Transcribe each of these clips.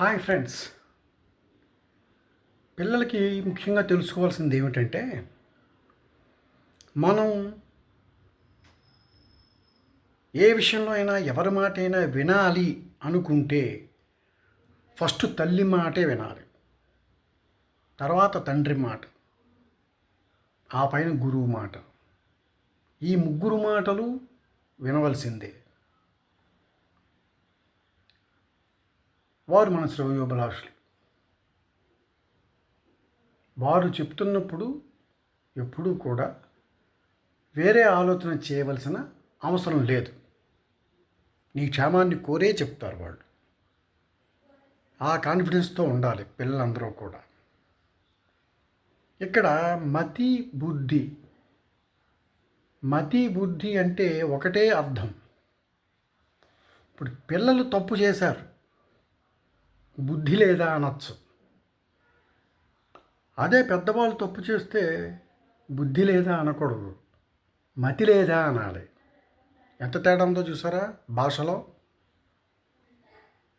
Hi friends. పిల్లలకి ముఖ్యంగా తెలుసుకోవాల్సింది ఏమిటంటే మనం ఏ విషయంలో అయినా ఎవరి మాట అయినా వినాలి అనుకుంటే ఫస్ట్ తల్లి మాటే వినాలి. తర్వాత తండ్రి మాట. ఆ పైన గురువు మాట. ఈ ముగ్గురు మాటలు వినవలసిందే. వారు మన శ్రేయోభిలాషులు వారు చెప్తున్నప్పుడు ఎప్పుడూ కూడా వేరే ఆలోచన చేయవలసిన అవసరం లేదు. నీ క్షేమాన్ని కోరే చెప్తారు వాళ్ళు. ఆ కాన్ఫిడెన్స్తో ఉండాలి పిల్లలందరూ కూడా. ఇక్కడ మతి బుద్ధి. మతి బుద్ధి అంటే ఒకటే అర్థం. ఇప్పుడు పిల్లలు తప్పు చేశారు. బుద్ధి లేదా అనొచ్చు. అదే పెద్దవాళ్ళు తప్పు చేస్తే బుద్ధి లేదా అనకూడదు. మతి లేదా అనాలి. ఎంత తేడా ఉందో చూసారా? భాషలో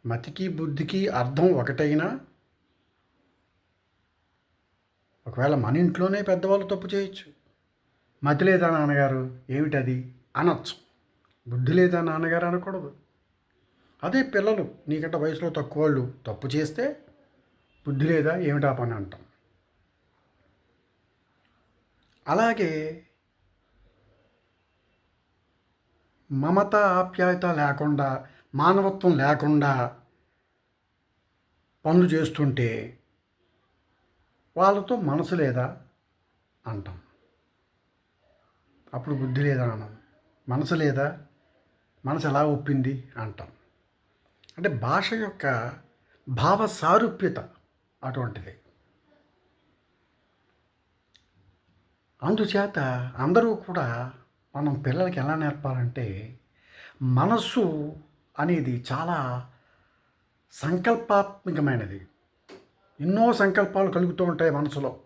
మతికి బుద్ధికి అర్థం ఒకటైనా ఒకవేళ మన ఇంట్లోనే పెద్దవాళ్ళు తప్పు చేయొచ్చు. మతి లేదా నాన్నగారు? ఏమిటది? అనొచ్చు. బుద్ధి లేదా నాన్నగారు అనకూడదు. అదే పిల్లలు నీకంటే వయసులో తక్కువ వాళ్ళు తప్పు చేస్తే బుద్ధి లేదా ఏమిటా పని అంటాం. అలాగే మమత ఆప్యాయత లేకుండా మానవత్వం లేకుండా పనులు చేస్తుంటే వాళ్ళతో మనసు లేదా అంటాం. అప్పుడు బుద్ధి లేదా అన్నాం. మనసు లేదా? మనసు ఎలా ఒప్పింది? అంటాం. అంటే భాష యొక్క భావ సారూప్యత అటువంటిది. అందుచేత అందరూ కూడా మనం పిల్లలకి ఎలా నేర్పాలంటే మనస్సు అనేది చాలా సంకల్పాత్మకమైనది. ఎన్నో సంకల్పాలు కలుగుతూ ఉంటాయి మనసులో.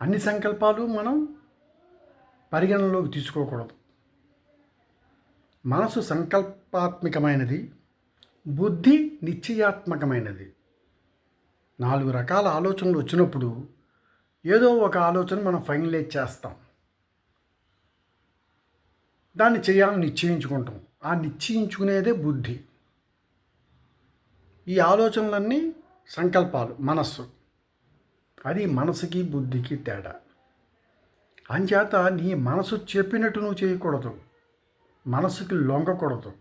అన్ని సంకల్పాలు మనం పరిగణనలోకి తీసుకోకూడదు. మనసు సంకల్పాత్మకమైనది బుద్ధి నిశ్చయాత్మకమైనది. నాలుగు రకాల ఆలోచనలు వచ్చినప్పుడు ఏదో ఒక ఆలోచన మనం ఫైనలైజ్ చేస్తాం. దాన్ని చేయాలని నిశ్చయించుకుంటాం. ఆ నిశ్చయించుకునేదే బుద్ధి. ఈ ఆలోచనలన్నీ సంకల్పాలు మనస్సు. అది మనసుకి బుద్ధికి తేడా. అంచేత నీ మనసు చెప్పినట్టు నువ్వు చేయకూడదు. మనసుకి లొంగకూడదు.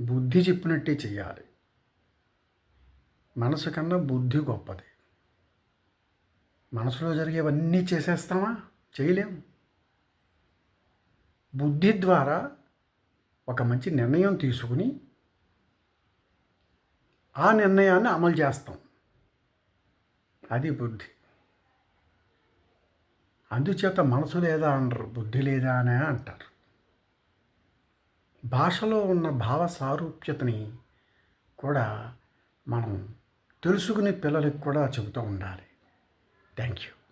బుద్ధి చెప్పినట్టే చేయాలి మనసు కన్నా బుద్ధి గొప్పది. మనసులో జరిగేవన్నీ చేసేస్తామా? చేయలేము బుద్ధి ద్వారా ఒక మంచి నిర్ణయం తీసుకుని ఆ నిర్ణయాన్ని అమలు చేస్తాం. అది బుద్ధి. అందుచేత మనసు లేదా అనరు బుద్ధి లేదా అనే అంటారు. భాషలో ఉన్న భావ సారూప్యతని కూడా మనం తెలుసుకునే పిల్లలకు కూడా చెబుతూ ఉండాలి. Thank you